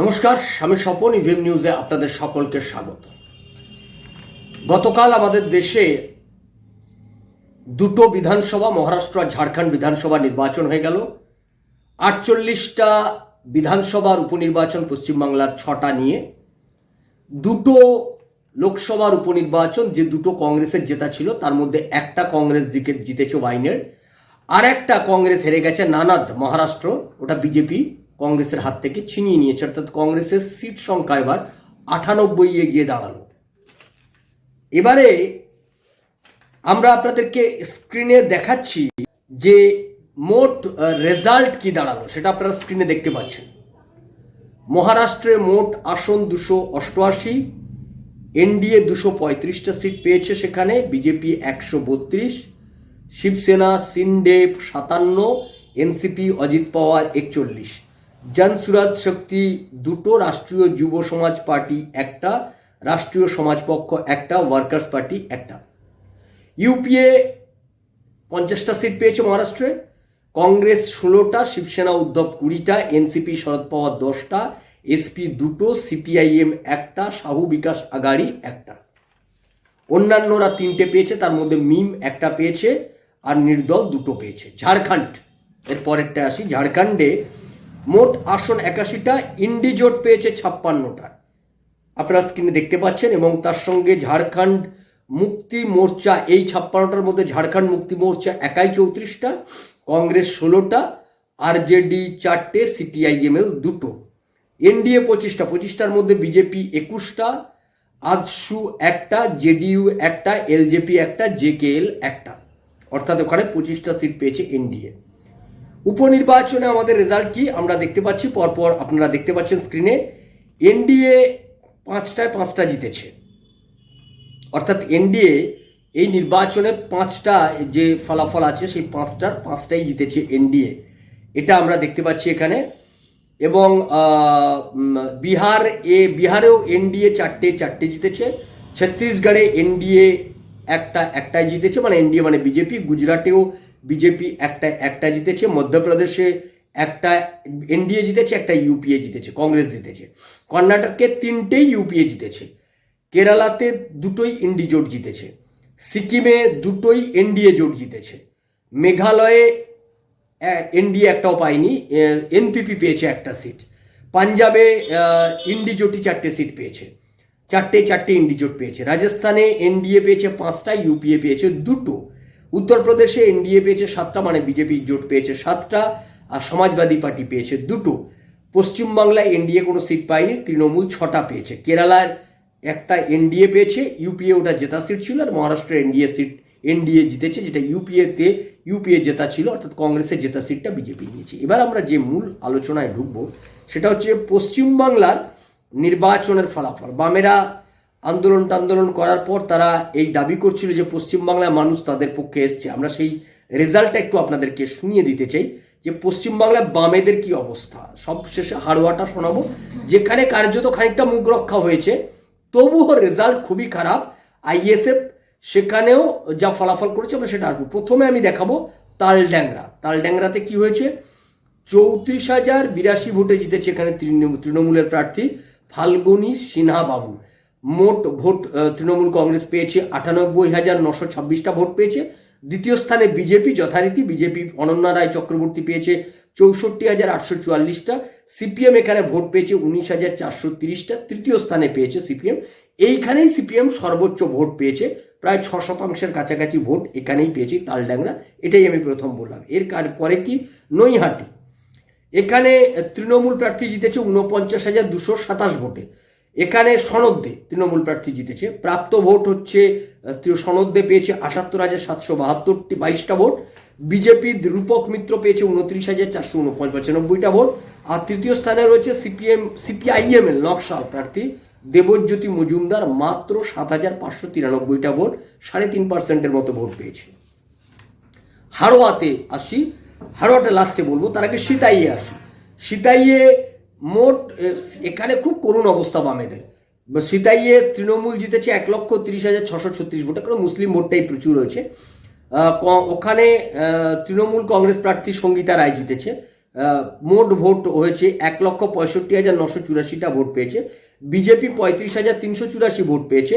নমস্কার, আমি স্বপন, ইভিএম নিউজে আপনাদের সকলকে স্বাগত। গতকাল আমাদের দেশে দুটো বিধানসভা, মহারাষ্ট্র আর ঝাড়খণ্ড বিধানসভা নির্বাচন হয়ে গেল। আটচল্লিশটা বিধানসভার উপনির্বাচন পশ্চিমবাংলার ছটা নিয়ে দুটো লোকসভার উপনির্বাচন, যে দুটো কংগ্রেসের জেতা ছিল, তার মধ্যে একটা কংগ্রেস জিকে জিতেছে ওয়াইনের, আর একটা কংগ্রেস হেরে গেছে নানাদ, মহারাষ্ট্র, ওটা বিজেপি। কংগ্রেসের হাত থেকে ছিনিয়ে নিয়েছে, অর্থাৎ কংগ্রেসের সিট সংখ্যা এবার আটানব্বই এ গিয়ে দাঁড়াল। এবারে আমরা আপনাদেরকে স্ক্রিনে দেখাচ্ছি যে মোট রেজাল্ট কি দাঁড়াল, সেটা আপনারা স্ক্রিনে দেখতে পাচ্ছেন। মহারাষ্ট্রে মোট আসন দুশো অষ্টআশি, এনডিএ দুশো পঁয়ত্রিশটা সিট পেয়েছে সেখানে, বিজেপি একশো বত্রিশ, শিবসেনা সিনডেপ সাতান্ন, এনসিপি অজিত পাওয়ার একচল্লিশ। জনসুরাজ শক্তি দুটো রাষ্ট্রীয় যুব সমাজ পার্টি, একটা রাষ্ট্রীয় সমাজ পক্ষ, একটা ওয়ার্কার্স পার্টি একটা। ইউপিএ পঞ্চাশটা সিট পেয়েছে মহারাষ্ট্রে, কংগ্রেস ষোলোটা, শিবসেনা উদ্ধব কুড়িটা, এনসিপি শরদ পাওয়ার দশটা, এসপি দুটো, সিপিআইএম একটা, সাহু বিকাশ আগাড়ি একটা। অন্যান্যরা তিনটে পেয়েছে, তার মধ্যে মিম একটা পেয়েছে, আর নির্দল দুটো পেয়েছে। ঝাড়খণ্ড, এর পরেরটা আসি। ঝাড়খণ্ডে মোট আসন একাশিটা ইন্ডিজোট পেয়েছে ছাপ্পান্নটা। আপনারা স্ক্রিনে দেখতে পাচ্ছেন এবং তার সঙ্গে ঝাড়খণ্ড মুক্তি মোর্চা, এই ছাপ্পান্নটার মধ্যে ঝাড়খণ্ড মুক্তি মোর্চা একাই চৌত্রিশটা, কংগ্রেস ষোলোটা, আরজেডি চারটে, সিপিআইএমএল দুটো। এনডিএ পঁচিশটা, পঁচিশটার মধ্যে বিজেপি একুশটা, আজসু একটা, জেডিইউ একটা, এলজেপি একটা, জেকেএল একটা। অর্থাৎ ওখানে পঁচিশটা সিট পেয়েছে এনডিএ। উপনির্বাচনে আমাদের রেজাল্ট কি? আমরা দেখতে পাচ্ছি, পরপর আপনারা দেখতে পাচ্ছেন স্ক্রিনে এনডিএ পাঁচটায় পাঁচটা জিতেছে। অর্থাৎ এনডিএ এই নির্বাচনে পাঁচটা যে ফলাফল আছে, সেই পাঁচটার পাঁচটাই জিতেছে এনডিএ এটা আমরা দেখতে পাচ্ছি এখানে। এবং বিহার এ, বিহারেও এনডিএ চারটে চারটে জিতেছে। ছত্তিশগড়ে এনডিএ একটা, একটাই জিতেছে। মানে এনডিএ মানে বিজেপি গুজরাটেও বিজেপি একটা একটা জিতেছে, মধ্যপ্রদেশে একটা, এনডিএ জিতেছে, একটা ইউপিএ জিতেছে, কংগ্রেস জিতেছে। কর্ণাটকে তিনটেই ইউপিএ জিতেছে। কেরালাতে দুটোই ইন্ডি জোট জিতেছে। সিকিমে দুটোই এনডিএ জোট জিতেছে। মেঘালয়ে এনডিএ একটাও পায়নি এনপিপি পেয়েছে একটা সিট। পাঞ্জাবে ইন্ডি জোটই চারটে সিট পেয়েছে। চারটে চারটে ইন্ডি জোট পেয়েছে। রাজস্থানে এনডিএ পেয়েছে পাঁচটা, ইউপিএ পেয়েছে দুটো। উত্তরপ্রদেশে এনডিএ পেয়েছে সাতটা মানে বিজেপি জোট পেয়েছে সাতটা, আর সমাজবাদী পার্টি পেয়েছে দুটো। পশ্চিমবাংলায় এনডিএ কোনো সিট পায়নি, তৃণমূল ছটা পেয়েছে। কেরালার একটা এনডিএ পেয়েছে, ইউপিএ ওটা জেতা সিট ছিল, আর মহারাষ্ট্রের এনডিএ সিট, এনডিএ জিতেছে, যেটা ইউপিএতে, ইউপিএ জেতা ছিল, অর্থাৎ কংগ্রেসের জেতা সিটটা বিজেপি নিয়েছে। এবার আমরা যে মূল আলোচনায় ঢুকবো, সেটা হচ্ছে পশ্চিমবাংলার নির্বাচনের ফলাফল। বামেরা আন্দোলন টান্দোলন করার পর তারা এই দাবি করছিল যে পশ্চিমবাংলার মানুষ তাদের পক্ষে এসছে। আমরা সেই রেজাল্টটা একটু আপনাদেরকে শুনিয়ে দিতে চাই যে পশ্চিমবাংলায় বামেদের কি অবস্থা? সব শেষে হাড়োয়াটা শোনাবো। যেখানে কার্যত খানিকটা মুখ রক্ষা হয়েছে, তবুও রেজাল্ট খুবই খারাপ। আইএসএফ সেখানেও যা ফলাফল করেছে আমরা সেটা আসব। প্রথমে আমি দেখাবো তালড্যাংরা তালড্যাংরাতে কি হয়েছে? চৌত্রিশ হাজার বিরাশি ভোটে জিতেছে এখানে তৃণমূলের প্রার্থী ফাল্গুনী সিনহা বাবু মোট ভোট তৃণমূল কংগ্রেস পেয়েছে আটানব্বই হাজার নশো ছাব্বিশটা ভোট পেয়েছে। দ্বিতীয় স্থানে বিজেপি, যথারীতি বিজেপি অনন্যা রায় চক্রবর্তী পেয়েছে চৌষট্টি হাজার আটশো চুয়াল্লিশটা। সিপিএম এখানে ভোট পেয়েছে উনিশ হাজার চারশো তিরিশটা। তৃতীয় স্থানে পেয়েছে সিপিএম। এইখানেই সিপিএম সর্বোচ্চ ভোট পেয়েছে। প্রায় ছ শতাংশের কাছাকাছি ভোট এখানেই পেয়েছি তালডাংরা। এটাই আমি প্রথম বললাম। এর কার- পরে কি? নৈহাটি। এখানে তৃণমূল প্রার্থী জিতেছে উনপঞ্চাশ হাজার দুশো সাতাশ ভোটে। এখানে সনদে তৃণমূল প্রার্থী জিতেছে। প্রাপ্ত ভোট হচ্ছে আহ, তৃ- সনদে পেয়েছে আটাত্তর হাজার সাতশো বাহাত্তরটি বাইশটা ভোট। বিজেপি রূপক মিত্র পেয়েছে উনত্রিশ হাজার চারশো উনপঞ্চ পঁচানব্বইটা ভোট। আর তৃতীয় স্থানে রয়েছে সিপিএম সিপিআইএমএল নকশাল প্রার্থী দেবজ্যোতি মজুমদার মাত্র সাত হাজার পাঁচশো তিরানব্বইটা ভোট সাড়ে তিন পার্সেন্টের মতো ভোট পেয়েছে। হাড়োয়াতে আসি। হাড়োয়াটা লাস্টে বলব তার আগে সিতাইয়ে আসি। সিতাইয়ে মোট এখানে খুব করুণ অবস্থা বামেদের সিতাইয়ে তৃণমূল জিতেছে এক লক্ষ তিরিশ হাজার ছশো ছত্রিশ ভোটে, কারণ মুসলিম ভোটটাই প্রচুর রয়েছে। ওখানে তৃণমূল কংগ্রেস প্রার্থী সঙ্গীতা রায় জিতেছে। মোট ভোট হয়েছে এক লক্ষ পঁয়ষট্টি হাজার নশো চুরাশিটা ভোট পেয়েছে। বিজেপি পঁয়ত্রিশ হাজার তিনশো চুরাশি ভোট পেয়েছে।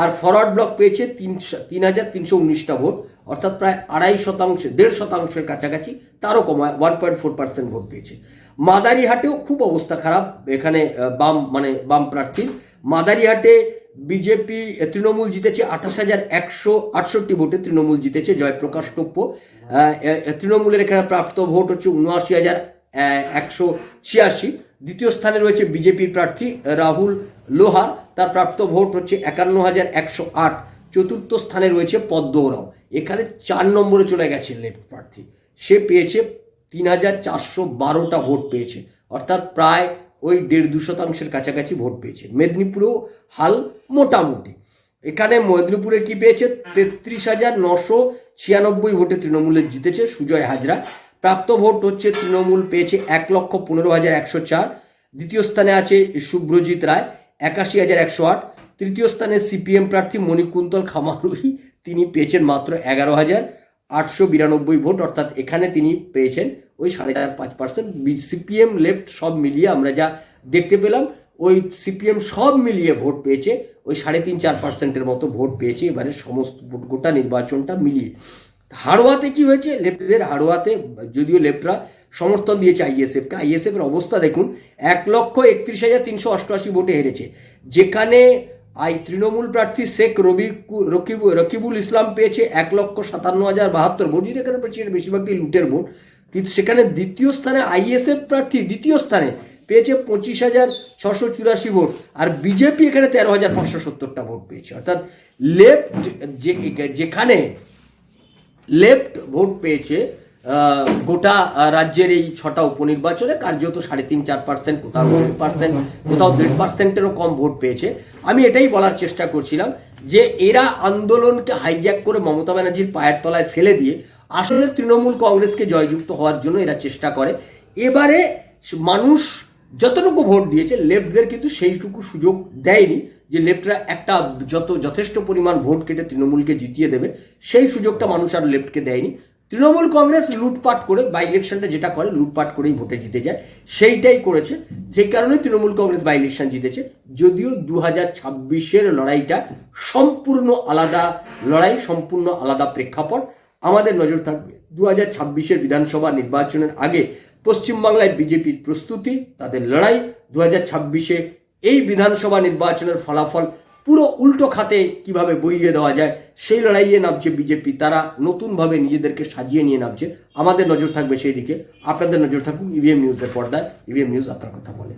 আর ফরওয়ার্ড ব্লক পেয়েছে তিন তিন হাজার তিনশো উনিশটা ভোট। অর্থাৎ প্রায় আড়াই শতাংশ, দেড় শতাংশের কাছাকাছি, তারও কমায় one point four percent vote পেয়েছে মাদারিহাটেও খুব অবস্থা খারাপ। এখানে বাম মানে বাম প্রার্থীর মাদারিহাটে বিজেপি তৃণমূল জিতেছে আঠাশ হাজার একশো আটষট্টি ভোটে, তৃণমূল জিতেছে জয়প্রকাশ এ- তৃণমূলের এখানে প্রাপ্ত ভোট হচ্ছে উনআশি হাজার একশো ছিয়াশি। দ্বিতীয় স্থানে রয়েছে বিজেপির প্রার্থী রাহুল লোহার। তার প্রাপ্ত ভোট হচ্ছে একান্ন হাজার একশো আট। চতুর্থ স্থানে রয়েছে পদ্ম ওরাও এখানে চার নম্বরে চলে গেছে লেফট প্রার্থী। সে পেয়েছে তিন হাজার চারশো বারোটা ভোট পেয়েছে। অর্থাৎ প্রায় ওই দেড় দু শতাংশের কাছাকাছি ভোট পেয়েছে। মেদিনীপুরেও হাল মোটামুটি। এখানে মেদিনীপুরে কি পেয়েছে? তেত্রিশ হাজার নশো ছিয়ানব্বই ভোটে তৃণমূলের জিতেছে সুজয় হাজরা। প্রাপ্ত ভোট হচ্ছে তৃণমূল পেয়েছে এক লক্ষ পনেরো হাজার একশো চার। দ্বিতীয় স্থানে আছে শুভ্রজিৎ রায়, একাশি হাজার একশো আট। তৃতীয় স্থানে সিপিএম প্রার্থী মণিকুন্তল খামারুহি তিনি পেয়েছেন মাত্র এগারো হাজার আটশো বিরানব্বই ভোট, অর্থাৎ এখানে তিনি পেয়েছেন ওই সাড়ে চার পাঁচ পার্সেন্ট। সিপিএম লেফট সব মিলিয়ে আমরা যা দেখতে পেলাম, ওই সিপিএম সব মিলিয়ে ভোট পেয়েছে, ওই সাড়ে তিন চার পার্সেন্টের মতো ভোট পেয়েছে, এবারে সমস্ত গোটা নির্বাচনটা মিলিয়ে। হাড়োয়াতে কি হয়েছে? লেফটদের হাড়োয়াতে, যদিও লেফটরা সমর্থন দিয়েছে আইএসএফকে আইএসএফ এর অবস্থা দেখুন, এক লক্ষ একত্রিশ হাজার তিনশো অষ্টআশি ভোটে হেরেছে। যেখানে আই তৃণমূল প্রার্থী শেখ রবি রকিব, রকিবুল ইসলাম পেয়েছে এক লক্ষ সাতান্ন হাজার বাহাত্তর ভোট এখানে পেয়েছে এটা বেশিরভাগই লুটের ভোট। কিন্তু সেখানে দ্বিতীয় স্থানে আইএসএফ প্রার্থী দ্বিতীয় স্থানে পেয়েছে পঁচিশ হাজার ছশো চুরাশি ভোট, আর বিজেপি এখানে তেরো হাজার পাঁচশো সত্তরটা ভোট পেয়েছে। অর্থাৎ লেফট যেখানে লেফট ভোট পেয়েছে গোটা রাজ্যের এই ছটা উপনির্বাচনে কার্যত সাড়ে তিন, চার পার্সেন্ট কোথাও দেড় পার্সেন্ট কোথাও দেড় পার্সেন্টেরও কম ভোট পেয়েছে। আমি এটাই বলার চেষ্টা করছিলাম যে এরা আন্দোলনকে হাইজ্যাক করে মমতা ব্যানার্জির পায়ের তলায় ফেলে দিয়ে আসলে তৃণমূল কংগ্রেসকে জয়যুক্ত হওয়ার জন্য এরা চেষ্টা করে। এবারে মানুষ যতটুকু ভোট দিয়েছে, লেফটদের কিন্তু সেইটুকু সুযোগ দেয়নি যে লেফটরা একটা যত, যথেষ্ট পরিমাণ ভোট কেটে তৃণমূলকে জিতিয়ে দেবে, সেই সুযোগটা মানুষ আর লেফটকে দেয়নি। তৃণমূল কংগ্রেস লুটপাট করে বাই ইলেকশনটা যেটা করে, লুটপাট করেই ভোটে জিতে যায়। সেইটাই করেছে। যে কারণে তৃণমূল কংগ্রেস বাই ইলেকশন জিতেছে। যদিও দু হাজার ছাব্বিশের লড়াইটা সম্পূর্ণ আলাদা লড়াই, সম্পূর্ণ আলাদা প্রেক্ষাপট। আমাদের নজর থাকবে দু হাজার ছাব্বিশের বিধানসভা নির্বাচনের আগে পশ্চিমবাংলায় বিজেপির প্রস্তুতি, তাদের লড়াই দু হাজার ছাব্বিশে এই বিধানসভা নির্বাচনের ফলাফল পুরো উল্টো খাতে কীভাবে বইয়ে দেওয়া যায়, সেই লড়াইয়ে নামছে বিজেপি। তারা নতুনভাবে নিজেদেরকে সাজিয়ে নিয়ে নামছে। আমাদের নজর থাকবে সেই দিকে আপনাদের নজর থাকুক ইভিএম নিউজের পর্দায়। ইভিএম নিউজ আপনার কথা বলে।